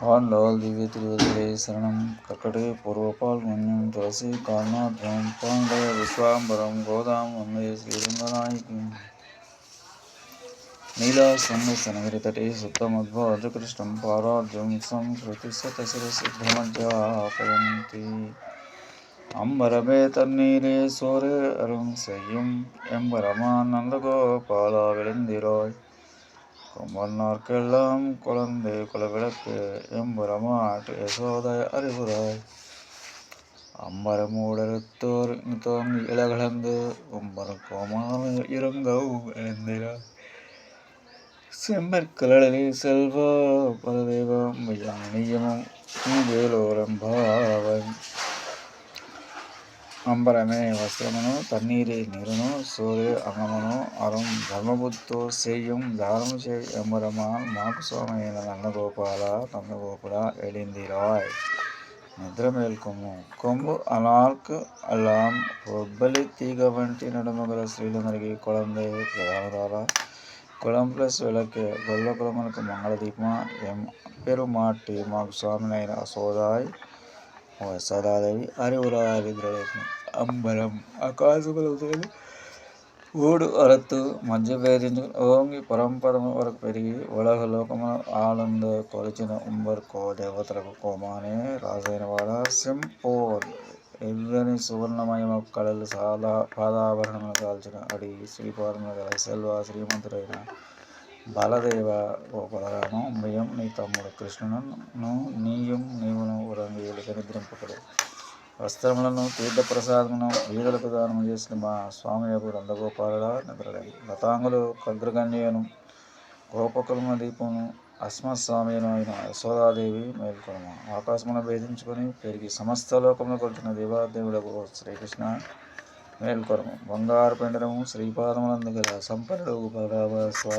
ஆண்டாள் திவ்ய திருவதிகளை சரணம். கக்கடே பூர்வபால் மன்யம் துளசி கால்நாத் பாண்டே விஸ்வாம்பரம் கோதாம் வந்தே ஸ்ரீரங்கநாயகம் நீலா சங்க சனகிரி தடே சுத்தம் அத்வாஜ கிருஷ்ணம் பாராஜம் சம் கிருதி அம்பரமே தண்ணீரே சோரே அருண் செய்யும். எம்பரமா நந்தகோபாலா விழுந்திராய். கொம்பன்னார்க்கெல்லாம் குழந்தை குலவிளக்கு எம்பரமாட்டு யசோதை அறிவுராய் அம்பரமூடறுத்தோர் தோங்கி இலகலந்து உம்பர கோமான இருங்கவும் எழுந்திராய் செம்மற்கலி செல்வா பரதேவம் மையானியமும் வேலோரம்பாவன் ಅಂಬರಮೆ வஸ்திரமனோ தண்ணீரே நிறனோ சோறு அங்கமனோ அறம் ధర్మబుద్ధో సేయం தாரம் சே அம்பரமான் మాకు సోమైన నందగోపాల నందగోపుల எழுந்திராய். நிதிர மேல்கொம்மு கொம்பு அலார்க்கு அலாம் ஒப்பலி தீக வண்டி நடுமகர ஸ்ரீலங்கரிகி குழந்தை பிரதானதாரா. కులం ప్లస్ వీళ్ళకి గొల్ల కులములకు మంగళదీపం ఎం పెరుమాటి మాకు స్వామినైన సోదాయ్ సదాదేవి హరి ఉరారి ద్రవ్యం అంబరం. ఆకాశములతోని ఊడు అరత్తు మధ్య భేదించు ఓంగి పరంపరము వరకు పెరిగి ఉలగ లోకమును ఆనంద కొలిచిన ఉంబర్కో దేవతలకు కోమానే రాజైన వాడ సింపోల్ ఎల్లని సువర్ణమయమ కళలు సాదా పాదాభరణములు కాల్చిన అడి శ్రీపాదములు గల సెల్వ శ్రీమంతుడైన బలదేవ గోపాలరామం భయం నీ తమ్ముడు కృష్ణును నీయం నీవును ఉరంగీయులుగా నిద్రింపకడు. వస్త్రములను తీర్థప్రసాదమును వీధులకు దానము చేసిన మా స్వామి యొక్క నందగోపాలుడా నిద్రలేదు లతాంగులు కగ్రగణ్యను గోపకులమ దీపమును అస్మస్వామిను అయిన యశోదాదేవి మేల్కొనము. ఆకాశమును భేదించుకొని పెరిగి సమస్త లోకమును కొట్టిన దేవాదేవుడకు శ్రీకృష్ణ మేల్కొనము. బంగారు పెండరము శ్రీపాదములందు గల సంపన్నుడు స్వామి